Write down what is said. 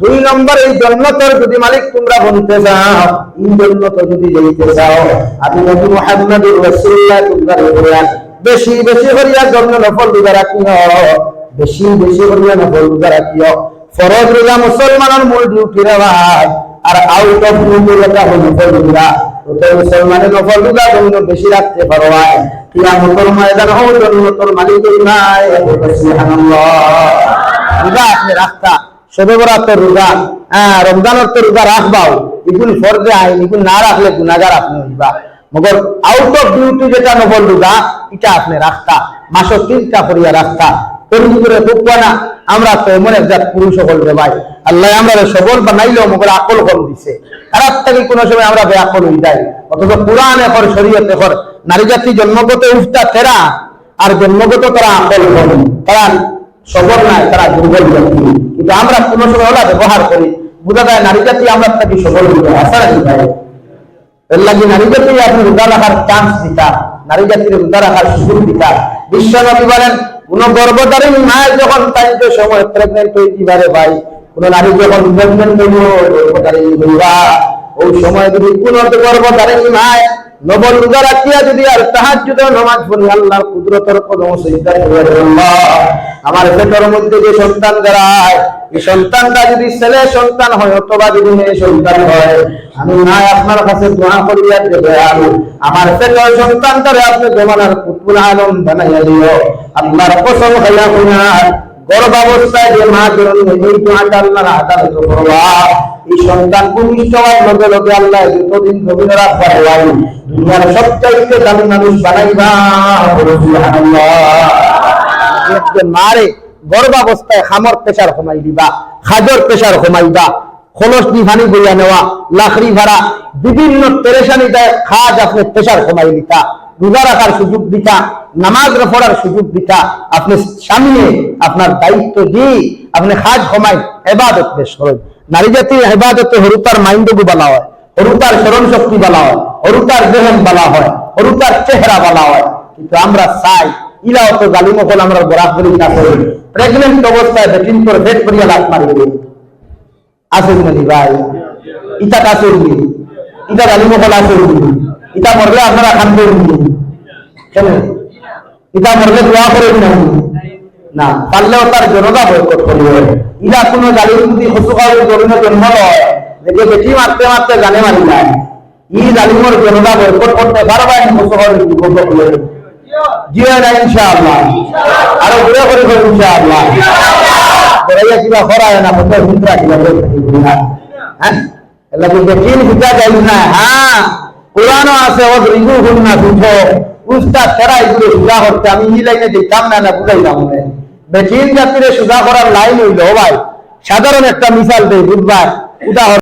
দুই নম্বর এই জন্নতর যদি মালিক তোমরা বলতে যাও, এই জন্নত যদি যেতে চাও আমি নবী মুহাম্মদুর রাসূলুল্লাহ তোমরা বলেন বেশি বেশি করিয়া নফল রোজা রাখিও, বেশি বেশি করিয়া নফল রোজা রাখিও। ফরজ রোজা মুসলমানের মূল ডিউটি রেওয়াজ আর আউট অফ ডিউটি এটা হল নফল মুসলমানের নফল রোজা জন্য বেশি রাখতে পারো কিয়ামতের ময়দান হও জন্নতর মালিক নাই সুবহানাল্লাহ। রোজা আপনি রাখতা সবে রোজা। হ্যাঁ রমজানের তো রোজা রাখবাও। এগুলো ফরজে আইন, এগুলো না রাখলে গুনাগার আপনি হইবা মগর আউট অফ ডিউটি যেটা নবল রোজা, এটা আপনি রাখতা মাসও তিনটা করিয়া রাখতা তরুণ করে না, আমরা তো এমন পুরুষ আল্লাহ আমরা সবল মগর আকল কম দিছে। খারাপ কোনো সময় আমরা হয়ে যাই। অথচ কোরআন এখন শরীয়ত এখন নারী জাতি জন্মগত উফতা তেরা, আর জন্মগত তারা আকল কম। তারা সবল নাই, তারা দুর্বল ব্যক্তি। কিন্তু আমরা কোনো সময় ব্যবহার করি। বোঝা যায় নারী জাতি আমরা থাকি সবল রাখি ভাই। নারী জাতি আপনি রোজা রাখার চান্স দিতা। নারী জাতির রোজা রাখার সুযোগ দিতা। বিশ্বনবী বলেন, কোন যখন সময় প্রেগনেন্ট ভাই, কোন নারী যখন প্রেগনেন্ট গর্ভধারী হইবা ওই সময় যদি কোন মায় রোজা রাখিয়া যদি আর তাহাজ্জুদ নামাজ পড়ি, আল্লাহর কুদরতের আমার পেটের মধ্যে যে সন্তান দাঁড়ায় এই সন্তানটা যদি ছেলে সন্তান হয়, অথবা যদি মেয়ে সন্তান হয়, আমি না আপনার কাছে দোয়া করিয়া দেবে আমি, আমার পেটের সন্তানটারে আপনি জমানার কুতুল আলম বানাইয়া দিও। আল্লাহর কসম খাইয়া কইনার গর্ভাবস্থায় যে মা জন্ম এই দোয়াটা আদালত করবা। এই সন্তান ভূমিষ্ঠ হওয়ার লগে লগে আল্লাহ যতদিন দুনিয়ার সবচাইতে দামি মানুষ বানাইবা। একজন মারে গর্ভাবস্থায় প্রেসার কমাই দিবা প্রেসার কমাইবা খলস দি ভানি বইয়া নেওয়া, লাখড়ি ভাড়া, বিভিন্ন পেরেশানি দেয়, খাজ আপনি কমাই দিতা, রোজা রাখার সুযোগ দিতা, নামাজ পড়ার সুযোগ দিতা, আপনি সামনে আপনার দায়িত্ব দি, আপনি খাজ কমাই এবাদত বেশ করেন। নারী জাতির এবাদতে হরুতার মাইন্ডগু বলা হয় হরুতার স্মরণ শক্তি বলা হয় হরুতার দেহন বলা হয় হরুতার চেহারা বলা হয়। কিন্তু আমরা চাই ইলা অত গালি মহল আমরা বরাবরি না করি। প্রেগনেন্ট অবস্থায় বেটিন করে ভেট করিয়া লাভ মারিবে আসুন নানি ভাই। ইটা কাসুরবি ইটা গালি মহল আসুরবি ইটা মরলে আপনারা খান করবি কেন? ইটা মরলে দোয়া করবি না। না, পারলেও তার জনতা বয়কট করিবে। ইলা কোনো গালি যদি হসুকারের জন্য জন্ম যে বেটি মারতে মারতে মারি যায়। ই জালিমর জনতা বয়কট করতে পারবা করবে। জিও না ইনশাআল্লাহ। আরও ঘুরে করে করে ইনশাআল্লাহ। বড়াইয়া কিবা খরায় না মতো হিন্দ্রা কিবা হ্যাঁ? এলা কিন্তু তিন হিজা যাই না হ্যাঁ? কোরআনও আছে ও রিগু হুন না উস্তাদ তেরা এগুলো আমি লাইনে দেখতাম না না বেটিন জাতিরে করার লাইন হইল, ভাই। সাধারণ একটা মিসাল দেই, বুধবার। উদাহরণ